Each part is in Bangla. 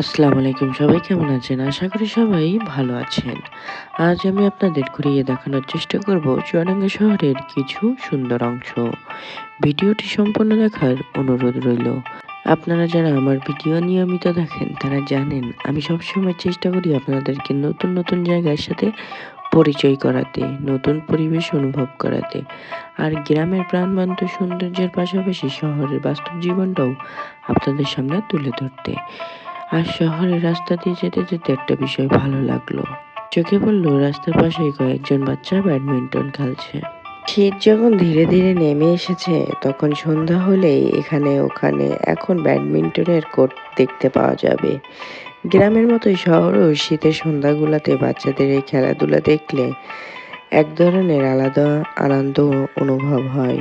আসসালামু আলাইকুম সবাই, কেমন আছেন? আশা করি সবাই ভালো আছেন। আজ আমি আপনাদের ঘুরিয়ে দেখানোর চেষ্টা করব চুয়াডাঙ্গা শহরের কিছু সুন্দর অংশ। ভিডিওটি সম্পূর্ণ দেখার অনুরোধ রইল। আপনারা যারা আমার ভিডিও নিয়মিত দেখেন, তারা জানেন আমি সবসময় চেষ্টা করি আপনাদেরকে নতুন নতুন জায়গার সাথে পরিচয় করাতে, নতুন পরিবেশ অনুভব করাতে। আর গ্রামের প্রাণবন্ত সৌন্দর্যের পাশাপাশি শহরের বাস্তব জীবনটাও আপনাদের সামনে তুলে ধরতে। আর শহরের রাস্তা দিয়ে যেতে যেতে একটা বিষয় ভালো লাগল। চোখে পড়ল, রাস্তার পাশে কয়েকজন বাচ্চা ব্যাডমিন্টন খেলছে। শীত যখন ধীরে ধীরে নেমে এসেছে, তখন সন্ধ্যা হলেই এখানে ওখানে এখন ব্যাডমিন্টনের কোর্ট দেখতে পাওয়া যাবে। গ্রামের মতোই শহরেও শীতের সন্ধ্যাগুলোতে বাচ্চাদের এই খেলাধুলা দেখলে এক ধরনের আলাদা আনন্দ অনুভব হয়।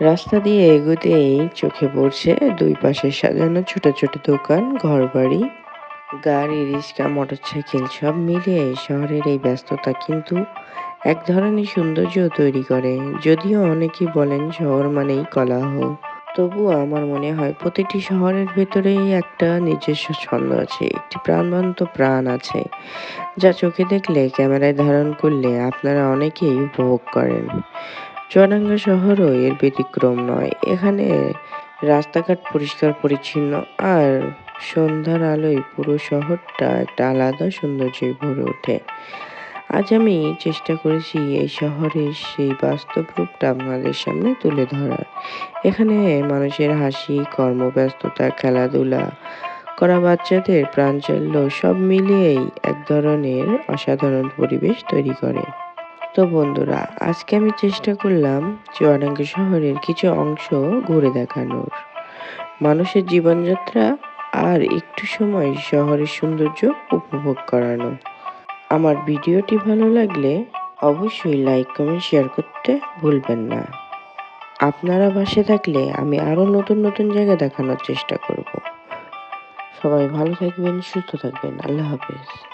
রাস্তা দিয়ে এগোতেই চোখে পড়ছে দুই পাশে সাজানো ছোট ছোট দোকান, ঘরবাড়ি, গাড়ি, রিক্সা, মোটরসাইকেল সব মিলিয়ে শহরের এই ব্যস্ততা কিন্তু এক ধরনের সৌন্দর্য তৈরি করে। যদিও অনেকেই বলেন শহর মানেই কলাহ। তবুও আমার মনে হয় প্রতিটি শহরের ভেতরেই একটা নিজস্ব ছন্দ আছে, একটি প্রাণবন্ত প্রাণ আছে, যা চোখে দেখলে, ক্যামেরায় ধারণ করলে আপনারা অনেকেই উপভোগ করেন। চুয়াডাঙ্গা শহরও এর ব্যতিক্রম নয়। এখানে রাস্তাঘাট পরিষ্কার, পরিচ্ছন্ন আর সন্ধ্যার আলোয় পুরো শহরটা একটা আলাদা সৌন্দর্যে ভরে ওঠে। আজ আমি চেষ্টা করেছি এই শহরের সেই বাস্তব রূপটা আপনাদের সামনে তুলে ধরার। এখানে মানুষের হাসি, কর্মব্যস্ততা, খেলাধুলা করা বাচ্চাদের প্রাঞ্চাল্য সব মিলিয়েই এক ধরনের অসাধারণ পরিবেশ তৈরি করে। তো বন্ধুরা, আজকে আমি চেষ্টা করলাম চুয়াডাঙ্গা শহরের কিছু অংশ ঘুরে দেখানোর। মানুষের জীবনযাত্রা আর একটু সময় শহরের সৌন্দর্য উপভোগ করানো। আমার ভিডিওটি ভালো লাগলে অবশ্যই লাইক, কমেন্ট, শেয়ার করতে ভুলবেন না। আপনারা বাসে থাকলে আমি আরও নতুন নতুন জায়গা দেখানোর চেষ্টা করব। সবাই ভালো থাকবেন, সুস্থ থাকবেন। আল্লাহ হাফেজ।